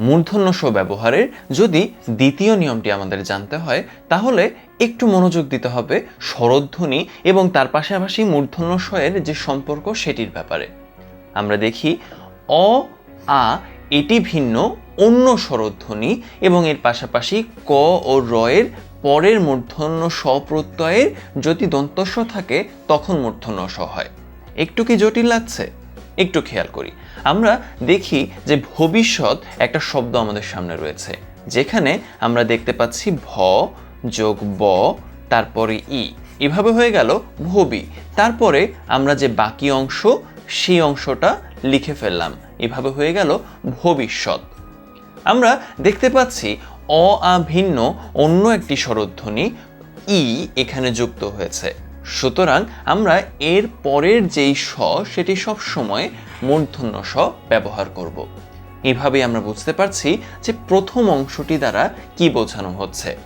মূর্ধন্য স ব্যবহারের যদি দ্বিতীয় নিয়মটি আমাদের জানতে হয়, তাহলে একটু মনোযোগ দিতে হবে স্বরধ্বনি এবং তার পাশাপাশি মূর্ধন্য স যে সম্পর্ক সেটির ব্যাপারে। আমরা দেখি, অ, আ, এটি ভিন্ন, অন্য স্বরধ্বনি এবং এর পাশাপাশি ক ও র এর পরের মূর্ধন্য স প্রত্যয়ের যদি দন্তস্ব থাকে, তখন মূর্ধন্য স হয়। একটু কি জটিল লাগছে? একটু খেয়াল করি। আমরা দেখি যে ভবিষ্যৎ একটা শব্দ আমাদের সামনে রয়েছে, যেখানে আমরা দেখতে পাচ্ছি ভ যোগ ব, তারপরে ই। এভাবে হয়ে গেল ভবি। তারপরে আমরা যে বাকি অংশ, সেই অংশটা লিখে ফেললাম। এভাবে হয়ে গেল ভবিষ্যৎ। আমরা দেখতে পাচ্ছি অ আ ভিন্ন অন্য একটি স্বরধ্বনি ই এখানে যুক্ত হয়েছে। সুতরাং আমরা এর পরের যেই স, সেটি সব সময় মূর্ধন্য স ব্যবহার করব। এভাবে আমরা বুঝতে পারছি যে প্রথম অংশটি দ্বারা কি বোঝানো হচ্ছে।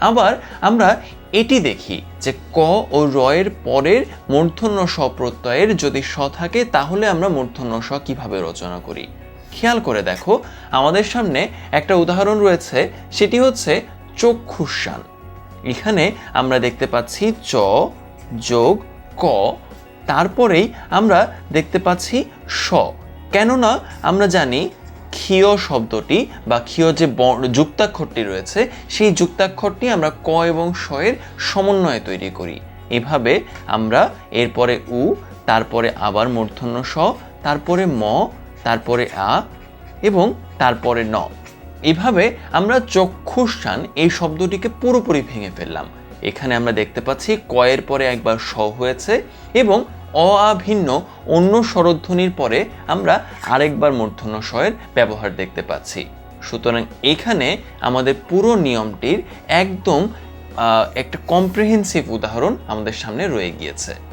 আবার আমরা এটি দেখি যে ক ও রয়ের পরের মূর্ধন্য স প্রত্যয়ের যদি স থাকে, তাহলে আমরা মূর্ধন্য স কীভাবে রচনা করি? খেয়াল করে দেখো, আমাদের সামনে একটা উদাহরণ রয়েছে, সেটি হচ্ছে চক্ষুষান এখানে আমরা দেখতে পাচ্ছি চ যোগ ক। তারপরেই আমরা দেখতে পাচ্ছি স। কেননা আমরা জানি ক্ষীয় শব্দটি বা ক্ষীয় যে যুক্তাক্ষরটি রয়েছে, সেই যুক্তাক্ষরটি আমরা ক এবং স এর সমন্বয়ে তৈরি করি। এভাবে আমরা এরপরে উ, তারপরে আবার মূর্ধন্য স, তারপরে ম, তারপরে আ এবং তারপরে ন। এভাবে আমরা চক্ষুষ্ঠান এই শব্দটিকে পুরোপুরি ভেঙে ফেললাম। এখানে আমরা দেখতে পাচ্ছি কয়ের পরে একবার স হয়েছে এবং অ আভিন্ন অন্য স্বরধ্বনির পরে আমরা আরেকবার মূর্ধন্য স্বয়ের ব্যবহার দেখতে পাচ্ছি। সুতরাং এখানে আমাদের পুরো নিয়মটির একদম একটা কম্প্রিহেন্সিভ উদাহরণ আমাদের সামনে রয়ে গিয়েছে।